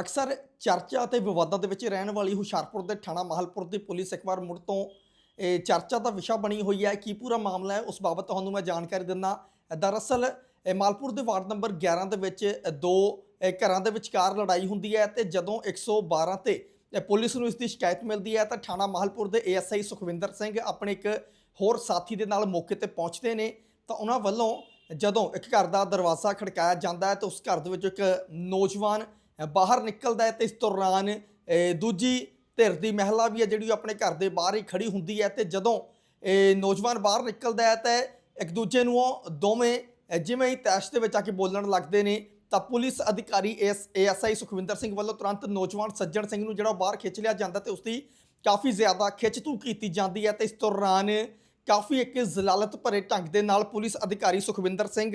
ਅਕਸਰ ਚਰਚਾ ਅਤੇ ਵਿਵਾਦਾਂ ਦੇ ਵਿੱਚ ਰਹਿਣ ਵਾਲੀ ਹੁਸ਼ਿਆਰਪੁਰ ਦੇ ਥਾਣਾ ਮਾਹਲਪੁਰ ਦੀ ਪੁਲਿਸ ਇੱਕ ਵਾਰ ਮੁੜ ਤੋਂ, ਇਹ ਚਰਚਾ ਦਾ ਵਿਸ਼ਾ ਬਣੀ ਹੋਈ ਹੈ। ਕੀ ਪੂਰਾ ਮਾਮਲਾ ਹੈ? ਉਸ ਬਾਬਤ ਤੁਹਾਨੂੰ ਮੈਂ ਜਾਣਕਾਰੀ ਦਿੰਦਾ। ਦਰਅਸਲ, ਇਹ ਮਾਲਪੁਰ ਦੇ ਵਾਰਡ ਨੰਬਰ 11 ਦੇ ਵਿੱਚ ਦੋ ਘਰਾਂ ਦੇ ਵਿਚਕਾਰ ਲੜਾਈ ਹੁੰਦੀ ਹੈ ਤੇ ਜਦੋਂ 112 ਤੇ ਪੁਲਿਸ ਨੂੰ ਇਸ ਦੀ ਸ਼ਿਕਾਇਤ ਮਿਲਦੀ ਹੈ ਤਾਂ ਥਾਣਾ ਮਾਹਲਪੁਰ ਦੇ ਏਐਸਆਈ ਸੁਖਵਿੰਦਰ ਸਿੰਘ ਆਪਣੇ ਇੱਕ ਹੋਰ ਸਾਥੀ ਦੇ ਨਾਲ ਮੌਕੇ ਤੇ ਪਹੁੰਚਦੇ ਨੇ। ਤਾਂ ਉਹਨਾਂ ਵੱਲੋਂ ਜਦੋਂ ਇੱਕ ਘਰ ਦਾ ਦਰਵਾਜ਼ਾ ਖੜਕਾਇਆ ਜਾਂਦਾ ਹੈ ਤਾਂ ਉਸ ਘਰ ਦੇ ਵਿੱਚ ਇੱਕ ਨੌਜਵਾਨ ਬਾਹਰ ਨਿਕਲਦਾ ਹੈ ਤੇ ਇਸ ਦੌਰਾਨ ਦੂਜੀ ਧਿਰ ਦੀ ਮਹਿਲਾ ਵੀ ਹੈ ਜਿਹੜੀ ਉਹ ਆਪਣੇ ਘਰ ਦੇ ਬਾਹਰ ਹੀ ਖੜੀ ਹੁੰਦੀ ਹੈ ਤੇ ਜਦੋਂ ਇਹ ਨੌਜਵਾਨ ਬਾਹਰ ਨਿਕਲਦਾ ਹੈ ਤਾਂ ਇੱਕ ਦੂਜੇ ਨੂੰ ਉਹ ਦੋਵੇਂ ਜਿਵੇਂ ਹੀ ਤੈਸ਼ ਦੇ ਵਿੱਚ ਆ ਕੇ ਬੋਲਣ ਲੱਗਦੇ ਨੇ, ਤਾਂ ਪੁਲਿਸ ਅਧਿਕਾਰੀ ਐਸ ਏਐਸਆਈ ਸੁਖਵਿੰਦਰ ਸਿੰਘ ਵੱਲੋਂ ਤੁਰੰਤ ਨੌਜਵਾਨ ਸੱਜਣ ਸਿੰਘ ਨੂੰ ਜਿਹੜਾ ਉਹ ਬਾਹਰ ਖਿੱਚ ਲਿਆ ਜਾਂਦਾ ਤੇ ਉਸ ਦੀ ਕਾਫੀ ਜ਼ਿਆਦਾ ਖਿੱਚਤੂ ਕੀਤੀ ਜਾਂਦੀ ਹੈ ਤੇ ਇਸ ਦੌਰਾਨ ਕਾਫੀ ਇੱਕ ਜ਼ਲਾਲਤ ਭਰੇ ਢੰਗ ਦੇ ਨਾਲ ਪੁਲਿਸ ਅਧਿਕਾਰੀ ਸੁਖਵਿੰਦਰ ਸਿੰਘ,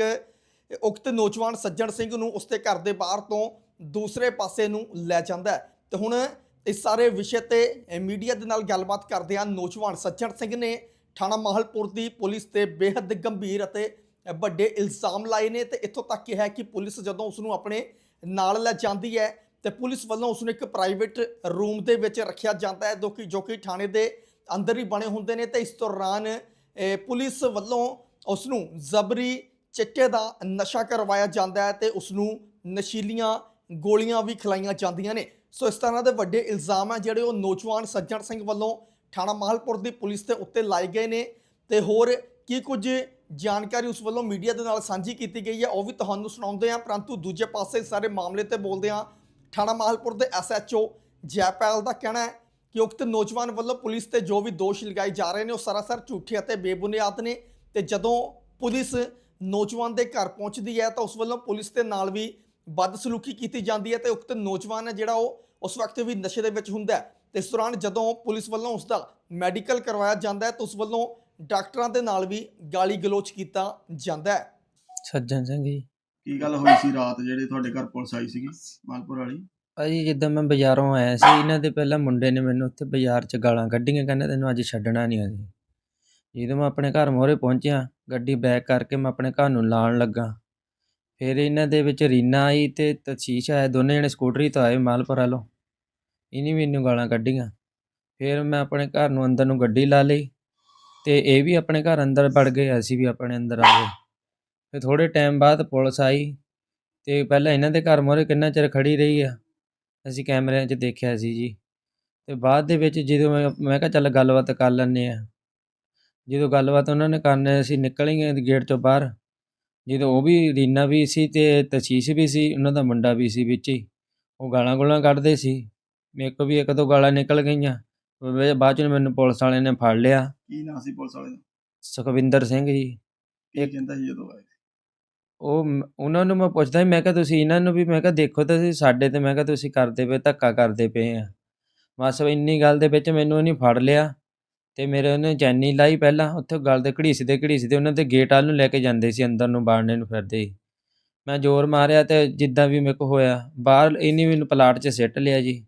ਉਕਤ ਨੌਜਵਾਨ ਸੱਜਣ ਸਿੰਘ ਨੂੰ ਉਸਦੇ ਘਰ ਦੇ ਬਾਹਰ ਤੋਂ ਦੂਸਰੇ ਪਾਸੇ ਨੂੰ ਲੈ ਜਾਂਦਾ ਹੈ। ਤੇ ਹੁਣ ਇਸ ਸਾਰੇ ਵਿਸ਼ੇ ਤੇ ਮੀਡੀਆ ਦੇ ਨਾਲ ਗੱਲਬਾਤ ਕਰਦੇ ਆ ਨੌਜਵਾਨ ਸੱਜਣ ਸਿੰਘ ਨੇ ਥਾਣਾ ਮਾਹਲਪੁਰ ਦੀ ਪੁਲਿਸ ਤੇ ਬੇहद ਗੰਭੀਰ ਅਤੇ ਵੱਡੇ ਇਲਜ਼ਾਮ ਲਾਏ ਨੇ ਤੇ ਇੱਥੋਂ ਤੱਕ ਕਿਹਾ ਹੈ ਕਿ ਪੁਲਿਸ ਜਦੋਂ ਉਸ ਨੂੰ ਆਪਣੇ ਨਾਲ ਲੈ ਜਾਂਦੀ ਹੈ ਤੇ ਪੁਲਿਸ ਵੱਲੋਂ ਉਸ ਨੂੰ ਇੱਕ ਪ੍ਰਾਈਵੇਟ ਰੂਮ ਦੇ ਵਿੱਚ ਰੱਖਿਆ ਜਾਂਦਾ ਹੈ, ਜੋ ਕਿ ਜੋ ਕਿ ਥਾਣੇ ਦੇ ਅੰਦਰ ਹੀ ਬਣੇ ਹੁੰਦੇ ਨੇ। ਤੇ ਇਸ ਦੌਰਾਨ ਪੁਲਿਸ ਵੱਲੋਂ ਉਸ ਨੂੰ ਜ਼ਬਰੀ ਚਿੱਟੇ ਦਾ ਨਸ਼ਾ ਕਰਵਾਇਆ ਜਾਂਦਾ ਹੈ ਤੇ ਉਸ ਨੂੰ ਨਸ਼ੀਲੀਆਂ ਗੋਲੀਆਂ ਵੀ ਖਿਲਾਈਆਂ ਜਾਂਦੀਆਂ ਨੇ। ਸੋ ਇਸ ਤਰ੍ਹਾਂ ਦੇ ਵੱਡੇ ਇਲਜ਼ਾਮ ਹੈ ਜਿਹੜੇ ਉਹ ਨੌਜਵਾਨ ਸੱਜਣ ਸਿੰਘ ਵੱਲੋਂ ਥਾਣਾ ਮਾਹਲਪੁਰ ਦੀ ਪੁਲਿਸ ਦੇ ਉੱਤੇ ਲਾਏ ਗਏ ਨੇ। ਤੇ ਹੋਰ ਕੀ ਕੁਝ ਜਾਣਕਾਰੀ ਉਸ ਵੱਲੋਂ ਮੀਡੀਆ ਦੇ ਨਾਲ ਸਾਂਝੀ ਕੀਤੀ ਗਈ ਹੈ ਉਹ ਵੀ ਤੁਹਾਨੂੰ ਸੁਣਾਉਂਦੇ ਹਾਂ ਪਰੰਤੂ ਦੂਜੇ ਪਾਸੇ ਸਾਰੇ ਮਾਮਲੇ ਤੇ ਬੋਲਦੇ ਹਾਂ ਥਾਣਾ ਮਾਹਲਪੁਰ ਦੇ ਐਸਐਚਓ ਜੈਪਾਲ ਦਾ ਕਹਿਣਾ ਹੈ ਕਿ ਉਕਤ ਨੌਜਵਾਨ ਵੱਲੋਂ ਪੁਲਿਸ ਤੇ ਜੋ ਵੀ ਦੋਸ਼ ਲਗਾਏ ਜਾ ਰਹੇ ਨੇ, ਉਹ ਸਰਾਸਰ ਝੂਠੇ ਅਤੇ ਬੇਬੁਨਿਆਦ ਨੇ। ਤੇ ਜਦੋਂ ਪੁਲਿਸ ਨੌਜਵਾਨ ਦੇ ਘਰ ਪਹੁੰਚਦੀ ਹੈ ਤਾਂ ਉਸ ਵੱਲੋਂ ਪੁਲਿਸ ਦੇ ਨਾਲ ਵੀ ਬਦਸਲੂਕੀ ਕੀਤੀ ਜਾਂਦੀ ਹੈ ਤੇ ਉਕਤ ਨੌਜਵਾਨ ਹੈ ਜਿਹੜਾ ਉਹ ਉਸ ਵਕਤ ਵੀ ਨਸ਼ੇ ਦੇ ਵਿੱਚ ਹੁੰਦਾ ਹੈ। ਤੇ ਇਸ ਦੌਰਾਨ ਜਦੋਂ ਪੁਲਿਸ ਵੱਲੋਂ ਉਸ ਦਾ ਮੈਡੀਕਲ ਕਰਵਾਇਆ ਜਾਂਦਾ ਹੈ ਤਾਂ ਉਸ ਵੱਲੋਂ ਡਾਕਟਰਾਂ ਦੇ ਨਾਲ ਵੀ ਗਾਲੀ ਗਲੋਚ ਕੀਤਾ ਜਾਂਦਾ ਹੈ। ਸੱਜਣ ਸਿੰਘ ਜੀ। ਕੀ ਗੱਲ ਹੋਈ ਸੀ ਰਾਤ ਜਿਹੜੇ ਤੁਹਾਡੇ ਘਰ ਪੁਲਿਸ ਆਈ ਸੀਗੀ ਮਾਲਪੁਰ ਵਾਲੀ? ਭਾਜੀ ਜਿੱਦਾਂ ਮੈਂ ਬਾਜ਼ਾਰੋਂ ਆਇਆ ਸੀ ਇਹਨਾਂ ਦੇ ਪਹਿਲਾਂ ਮੁੰਡੇ ਨੇ ਮੈਨੂੰ ਉੱਥੇ ਬਾਜ਼ਾਰ 'ਚ ਗਾਲਾਂ ਕੱਢੀਆਂ ਕਹਿੰਦੇ ਤੈਨੂੰ ਅੱਜ ਛੱਡਣਾ ਨਹੀਂ ਅਸੀਂ। ਜਦੋਂ ਮੈਂ ਆਪਣੇ ਘਰ ਮੋਹਰੇ ਪਹੁੰਚਿਆ ਗੱਡੀ ਬੈਕ ਕਰਕੇ ਮੈਂ ਆਪਣੇ ਘਰ ਨੂੰ ਲਾਣ ਲੱਗਾ। ਫਿਰ ਇਹਨਾਂ ਦੇ ਵਿੱਚ ਰੀਨਾ ਆਈ ਤੇ ਤਸ਼ੀਸ਼ ਆਇਆ ਦੋਨੇ ਜਣੇ ਸਕੂਟਰੀ ਤੋਂ ਆਏ ਮਾਲਪੁਰ ਵੱਲੋਂ। ਇਹਨੇ ਵੀ ਮੈਨੂੰ ਗਾਲਾਂ ਕੱਢੀਆਂ। ਫਿਰ ਮੈਂ ਆਪਣੇ ਘਰ ਨੂੰ ਅੰਦਰ ਨੂੰ ਗੱਡੀ ਲਾ ਲਈ ਤੇ ਇਹ ਵੀ ਆਪਣੇ ਘਰ ਅੰਦਰ ਵੜ ਗਏ, ਅਸੀਂ ਵੀ ਆਪਣੇ ਅੰਦਰ ਆ ਗਏ। ਫਿਰ ਥੋੜੇ ਟਾਈਮ ਬਾਅਦ ਪੁਲਿਸ ਆਈ ਤੇ ਪਹਿਲਾਂ ਇਹਨਾਂ ਦੇ ਘਰ ਮੋਹਰੇ ਕਿੰਨਾ ਚਿਰ ਖੜੀ ਰਹੀ ਆ, ਅਸੀਂ ਕੈਮਰਿਆਂ 'ਚ ਦੇਖਿਆ ਸੀ ਜੀ। ਤੇ ਬਾਅਦ ਦੇ ਵਿੱਚ ਜਦੋਂ ਮੈਂ ਮੈਂ ਕਿਹਾ ਚੱਲ ਗੱਲਬਾਤ ਕਰ ਲੈਂਦੇ ਆ ਜਦੋਂ ਗੱਲਬਾਤ ਉਹਨਾਂ ਨੇ ਕਰਨੇ, ਅਸੀਂ ਨਿਕਲ ਗਏ ਗੇਟ ਤੋਂ ਬਾਹਰ। ਜਦੋਂ ਉਹ ਵੀ ਰੀਨਾ ਵੀ ਸੀ ਤੇ ਤਸ਼ੀਸ਼ ਵੀ ਸੀ ਉਹਨਾਂ ਦਾ ਮੁੰਡਾ ਵੀ ਸੀ ਵਿੱਚ ਹੀ। ਉਹ ਗਾਲਾਂ ਗੋਲਾਂ ਕੱਢਦੇ ਸੀ। ਮੇਰੇ ਕੋਲ ਵੀ ਇੱਕ ਦੋ ਗਾਲਾਂ ਨਿਕਲ ਗਈਆਂ। ਬਾਅਦ ਚ ਮੈਨੂੰ ਪੁਲਿਸ ਵਾਲਿਆਂ ਨੇ ਫੜ ਲਿਆ। ਕੀ ਨਾਂ ਸੀ ਪੁਲਿਸ ਵਾਲੇ ਦਾ? ਸੁਖਵਿੰਦਰ ਸਿੰਘ ਜੀ। ਕੀ ਕਹਿੰਦਾ ਸੀ ਜਦੋਂ ਆਏ? ਉਹ ਮ- ਉਹਨਾਂ ਨੂੰ ਮੈਂ ਪੁੱਛਦਾ ਸੀ, ਮੈਂ ਕਿਹਾ ਤੁਸੀਂ ਇਹਨਾਂ ਨੂੰ ਵੀ ਮੈਂ ਕਿਹਾ ਦੇਖੋ ਤਾਂ ਤੁਸੀਂ ਸਾਡੇ ਤੇ ਮੈਂ ਕਿਹਾ ਤੁਸੀਂ ਕਰਦੇ ਪਏ ਧੱਕਾ ਕਰਦੇ ਪਏ ਆ। ਬਸ ਇੰਨੀ ਗੱਲ ਦੇ ਵਿੱਚ ਮੈਨੂੰ ਉਹਨੇ ਫੜ ਲਿਆ। ਤੇ ਮੇਰੇ ਉਹਨੇ ਚੈਨੀ ਲਾਈ ਪਹਿਲਾਂ ਉੱਥੇ ਗੱਲ ਦੇ ਘੜੀਸਦੇ ਘੜੀਸਦੇ ਉਹਨਾਂ ਦੇ ਗੇਟ ਵੱਲ ਨੂੰ ਲੈ ਕੇ ਜਾਂਦੇ ਸੀ ਅੰਦਰ ਨੂੰ ਬਾੜਨੇ ਨੂੰ ਫਿਰਦੇ ਸੀ। ਮੈਂ ਜ਼ੋਰ ਮਾਰਿਆ ਤੇ ਜਿੱਦਾਂ ਵੀ ਮੇਰੇ ਕੋ ਹੋਇਆ ਬਾਹਰ ਇਹਨੇ ਮੈਨੂੰ ਪਲਾਟ 'ਚ ਸਿੱਟ ਲਿਆ ਜੀ।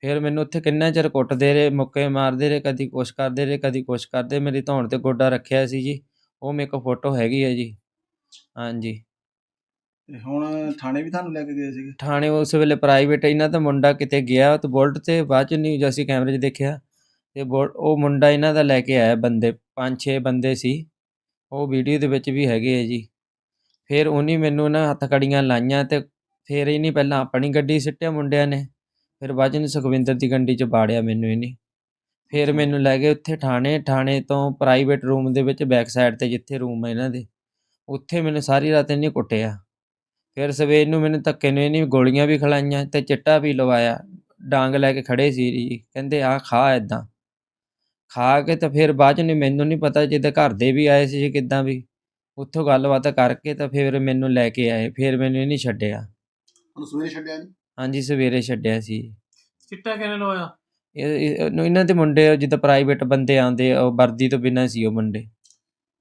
ਫਿਰ ਮੈਨੂੰ ਉੱਥੇ ਕਿੰਨਾ ਚਿਰ ਕੁੱਟਦੇ ਰਹੇ ਮੁੱਕੇ ਮਾਰਦੇ ਰਹੇ ਕਦੀ ਕੁਛ ਕਰਦੇ ਰਹੇ ਕਦੀ ਕੁਛ ਕਰਦੇ ਮੇਰੀ ਧੌਣ ਤੇ ਗੋਡਾ ਰੱਖਿਆ ਸੀ ਜੀ। ਉਹ ਮੇਰੇ ਕੋ ਫੋਟੋ ਹੈਗੀ ਹੈ ਜੀ। ਹਾਂਜੀ। ਤੇ ਹੁਣ ਥਾਣੇ ਵੀ ਤੁਹਾਨੂੰ ਲੈ ਕੇ ਗਏ ਸੀਗੇ? ਥਾਣੇ ਉਸ ਵੇਲੇ ਪ੍ਰਾਈਵੇਟ ਇਹਨਾਂ ਦਾ ਮੁੰਡਾ ਕਿਤੇ ਗਿਆ ਤੇ ਬੁਲਟ ਤੇ ਬਾਅਦ ਚ ਨਹੀਂ ਅਸੀਂ ਕੈਮਰੇ 'ਚ ਦੇਖਿਆ। ਤੇ ਉਹ ਮੁੰਡਾ ਇਹਨਾਂ ਦਾ ਲੈ ਕੇ ਆਇਆ ਬੰਦੇ ਪੰਜ ਛੇ ਬੰਦੇ ਸੀ। ਉਹ ਵੀਡੀਓ ਦੇ ਵਿੱਚ ਵੀ ਹੈਗੇ ਆ ਜੀ। ਫਿਰ ਉਹਨੇ ਮੈਨੂੰ ਨਾ ਹੱਥ ਕੜੀਆਂ ਲਾਈਆਂ ਤੇ ਫਿਰ ਇਹਨੇ ਪਹਿਲਾਂ ਆਪਣੀ ਗੱਡੀ ਸਿੱਟਿਆ ਮੁੰਡਿਆਂ ਨੇ ਫਿਰ ਬਾਅਦ ਸੁਖਵਿੰਦਰ ਦੀ ਗੱਡੀ 'ਚ ਬਾੜਿਆ ਮੈਨੂੰ ਇਹਨੇ। ਫਿਰ ਮੈਨੂੰ ਲੈ ਗਏ ਉੱਥੇ ਥਾਣੇ ਥਾਣੇ ਤੋਂ ਪ੍ਰਾਈਵੇਟ ਰੂਮ ਦੇ ਵਿੱਚ ਬੈਕ ਸਾਈਡ ਤੇ ਜਿੱਥੇ ਰੂਮ ਹੈ ਇਹਨਾਂ ਦੇ ਉੱਥੇ ਮੈਨੂੰ ਸਾਰੀ ਰਾਤ ਇਹਨੇ ਕੁੱਟਿਆ। ਫਿਰ ਸਵੇਰ ਨੂੰ ਮੈਨੂੰ ਧੱਕੇ ਨੇ ਇਹਨੇ ਗੋਲੀਆਂ ਵੀ ਖਿਲਾਈਆਂ ਤੇ ਚਿੱਟਾ ਵੀ ਲਵਾਇਆ ਡਾਂਗ ਲੈ ਕੇ ਖੜੇ ਸੀ ਜੀ ਕਹਿੰਦੇ ਆ ਖਾ ਇਦਾਂ ਖਾ ਕੇ ਤਾਂ ਫਿਰ ਬਾਅਦ ਚ ਨੇ ਮੈਨੂੰ ਨਹੀਂ ਪਤਾ ਜਿਹਦੇ ਘਰ ਦੇ ਵੀ ਆਏ ਸੀ ਕਿੱਦਾਂ ਵੀ। ਉੱਥੋਂ ਗੱਲਬਾਤ ਕਰਕੇ ਤਾਂ ਫਿਰ ਮੈਨੂੰ ਲੈ ਕੇ ਆਏ ਫਿਰ ਮੈਨੂੰ ਇਹ ਨਹੀਂ ਛੱਡਿਆ। ਹੁਣ ਸਵੇਰੇ ਛੱਡਿਆ ਨਹੀਂ ਹਾਂਜੀ ਸਵੇਰੇ ਛੱਡਿਆ ਸੀ। ਚਿੱਟਾ ਕਿਹਨੇ ਲਵਾਇਆ? ਇਹ ਇਹ- ਇਹਨੂੰ- ਇਹਨਾਂ ਦੇ ਮੁੰਡੇ ਜਿੱਦਾਂ ਪ੍ਰਾਈਵੇਟ ਬੰਦੇ ਆਉਂਦੇ ਆ, ਉਹ ਵਰਦੀ ਤੋਂ ਬਿਨਾਂ ਸੀ ਉਹ ਮੁੰਡੇ।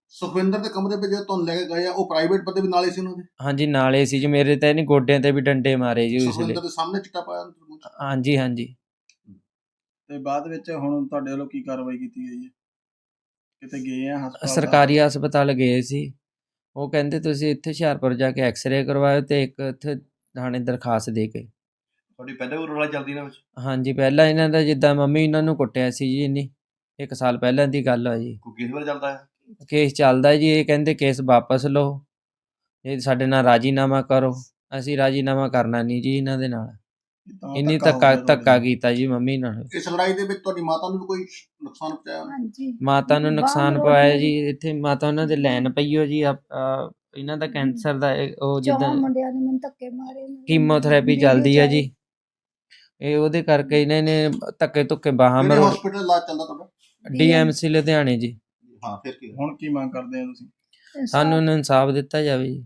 ਸੁਖਵਿੰਦਰ ਦੇ ਕਮਰੇ 'ਤੇ ਜਦੋਂ ਤੁਹਾਨੂੰ ਲੈ ਕੇ ਗਏ ਆ ਉਹ ਪ੍ਰਾਈਵੇਟ ਬੰਦੇ ਵੀ ਨਾਲੇ ਸੀ ਉਹਨਾਂ ਦੇ? ਹਾਂਜੀ ਨਾਲੇ ਸੀ ਜੀ ਮੇਰੇ ਤਾਂ ਇਹਨੇ ਗੋਡਿਆਂ ਤੇ ਵੀ ਡੰਡੇ ਮਾਰੇ ਜੀ ਉਸ ਵੇਲੇ। ਸੁਖਵਿੰਦਰ ਦੇ ਸਾਹਮਣੇ ਚਿੱਟਾ ਪਾਇਆ ਅੰਦਰ ਮੂੰਹ 'ਚ। ਹਾਂਜੀ ਹਾਂਜੀ। ਤੇ ਬਾਅਦ ਵਿੱਚ ਹੁਣ ਤੁਹਾਡੇ ਵੱਲੋਂ ਕੀ ਕਾਰਵਾਈ ਕੀਤੀ ਗਈ ਹੈ? ਕਿਤੇ ਗਏ ਆ ਹਸਪਤਾਲ ਸਰਕਾਰੀ ਹਸਪਤਾਲ ਗਏ ਸੀ। ਉਹ ਕਹਿੰਦੇ ਤੁਸੀਂ ਇੱਥੇ ਹੁਸ਼ਿਆਰਪੁਰ ਜਾ ਕੇ ਐਕਸ-ਰੇ ਕਰਵਾਇਓ ਤੇ ਇੱਕ ਇੱਥੇ ਥਾਣੇ ਦਰਖਾਸਤ ਦੇ ਕੇ। ਤੁਹਾਡੀ ਪਹਿਲਾਂ ਵੀ ਰੌਲਾ ਚੱਲਦੀ ਨਾ ਵਿੱਚ? ਹਾਂਜੀ ਪਹਿਲਾਂ ਇਹਨਾਂ ਦਾ ਜਿੱਦਾਂ ਮੰਮੀ ਇਹਨਾਂ ਨੂੰ ਕੁੱਟਿਆ ਸੀ ਜੀ ਇੰਨੀ ਇੱਕ ਸਾਲ ਪਹਿਲਾਂ ਦੀ ਗੱਲ ਆ ਜੀ। ਕੋਈ ਕਿਸ ਵੇਲੇ ਚੱਲਦਾ ਹੈ? ਕੇਸ ਚੱਲਦਾ ਜੀ ਇਹ ਕਹਿੰਦੇ ਕੇਸ ਵਾਪਸ ਲਓ। ਇਹ ਸਾਡੇ ਨਾਲ ਰਾਜੀਨਾਮਾ ਕਰੋ। ਅਸੀਂ ਰਾਜੀਨਾਮਾ ਕਰਨਾ ਨਹੀਂ ਜੀ ਇਹਨਾਂ ਦੇ ਨਾਲ। ਇੰਨੀ ਧੱਕਾ ਧੱਕਾ। ਕੀਤਾ ਜੀ ਮੰਮੀ ਨਾਲ। ਇਸ ਲੜਾਈ ਦੇ ਵਿੱਚ ਤੁਹਾਡੀ ਮਾਤਾ ਨੂੰ ਵੀ ਕੋਈ ਨੁਕਸਾਨ ਪਹੁੰਚਾਇਆ? ਹਾਂਜੀ। ਮਾਤਾ ਨੂੰ ਨੁਕਸਾਨ ਤੇ ਜੀ ਇੱਥੇ ਮਾਤਾ ਉਹਨਾਂ ਦੇ ਲੈਣ ਪਈਓ ਜੀ ਆ, ਇਹਨਾਂ ਦਾ ਕੈਂਸਰ ਦਾ ਇਹ- ਉਹ ਚੌਹਾਂ ਜਿੱਦਾਂ ਮੁੰਡਿਆਂ ਨੇ ਮੈਨੂੰ ਧੱਕੇ ਮਾਰੇ ਨੇ। ਕੀਮੋਥੈਰੇਪੀ ਵੀਡੀਓ ਚੱਲਦੀ ਆ ਜੀ। ਇਹ ਉਹਦੇ ਕਰਕੇ ਇਹਨਾਂ ਨੇ ਧੱਕੇ ਧੁੱਕੇ ਬਾਹਾਂ ਕਿਹੜੇ ਮਰੋ ਹਸਪੀਟਲ ਇਲਾਜ ਚੱਲਦਾ ਤੁਹਾਡਾ? ਡੀਐਮਸੀ ਲੁਧਿਆਣੇ ਜੀ। ਹਾਂ ਫਿਰ ਕੀ ਹੋਇਆ? ਹੁਣ ਕੀ ਮੰਗ ਕਰਦੇ ਆ ਤੁਸੀਂ? ਸਾਨੂੰ ਇਨਸਾਫ ਦਿੱਤਾ ਜਾਵੇ ਜੀ।